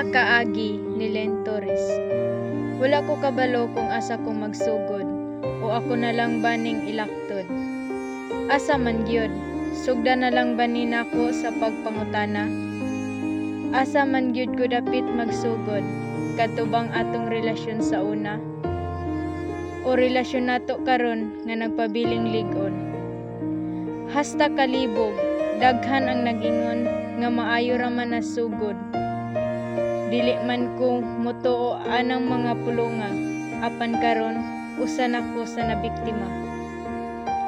mga kaagi ni Len Torres. Wala ko kabalo kung asa ko magsugod o ako na lang baning ilaktod. Asa man gyud, sugda na lang ba ni nako sa pagpangutana? Asa man gyud ko dapit magsugod, katubang atong relasyon sa una? O relasyon nato karon nga nagpabiling ligon? Hasta kalibog, daghan ang nagingon nga maayo ra man na sugod. Dili man ko mutuo anang mga pulunga, apan karon usa na ko sa nabiktima.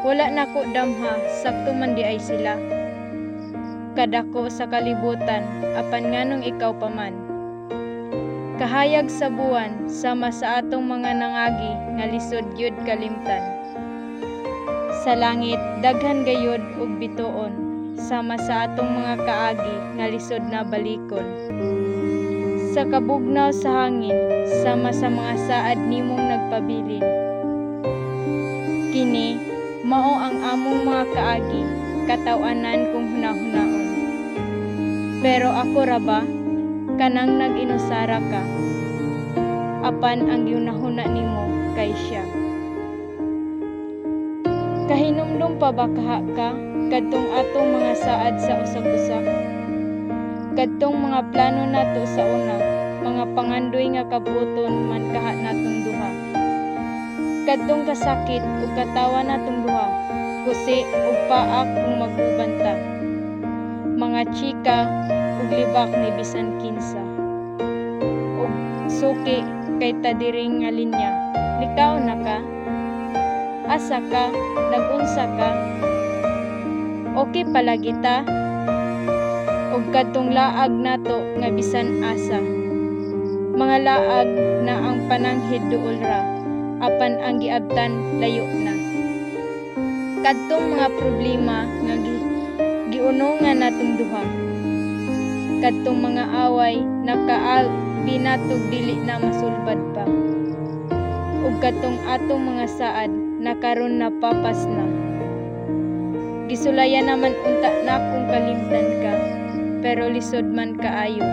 Wala na ko damha, sakto man di ay sila. Kadako sa kalibutan, apan nganong ikaw pa man. Kahayag sa buwan, sama sa atong mga nangagi, nga lisod yun kalimtan. Sa langit, daghan gayod ug bituon, sama sa atong mga kaagi, nga lisod na balikon. Sa kabugnaw sa hangin, sama sa mga saad nimong nagpabilin. Kini, mao ang among mga kaagi, katawanan kung hunahunaon. Pero ako ra ba, kanang nag-inusara ka, apan ang yunahuna nimo kay siya. Kahinumdum pa ba ka, kadtong atong mga saad sa usag-usak? Kadtong mga plano nato sa una, mga pangandoy nga kabuton man kaha natong duha. Kadtong kasakit ug katawa natong duha, kusi ug paak kung magubanta. Mga chika ug libak ni bisan kinsa. Ug suki kay tadiring nga linya. Likaw na ka? Asa ka? Nagunsa ka? Okay pala kita? Ug kadtong laag nato nga bisan asa. Mga laag na ang pananghid duol ra, apan ang giabtan layo na. Kadtong mga problema nga gi, giunungan natong duha. Kadtong mga away nakaal binatog dili na masulbad pa. Ug kadtong atong mga saad nakaron na papas na. Gisulaya naman unta na kung kalimtan ka pero lisod man kaayo.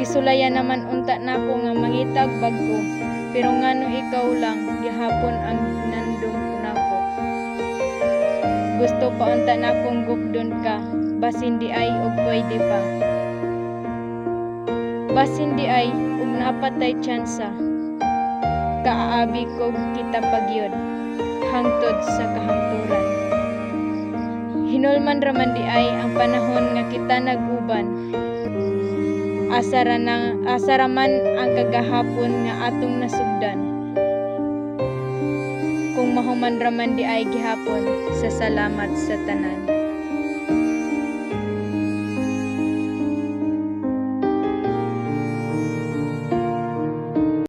Gisulaya naman unta nako nga mangitag bagko, pero ngano ikaw lang gihapon ang nandong ko nako. Gusto pa unta nakong gukdon ka, basin di ay og pwede pa. Basin di ay ug napatay tsansa. Kaaabi ko kita pagyod, hangtod sa kahangturan. Hinulman raman di ay ang panahon nga kita naguban. Asara na asaraman ang kagahapon nga atong nasugdan. Kung mahuman raman di ay gihapon sa salamat sa tanan.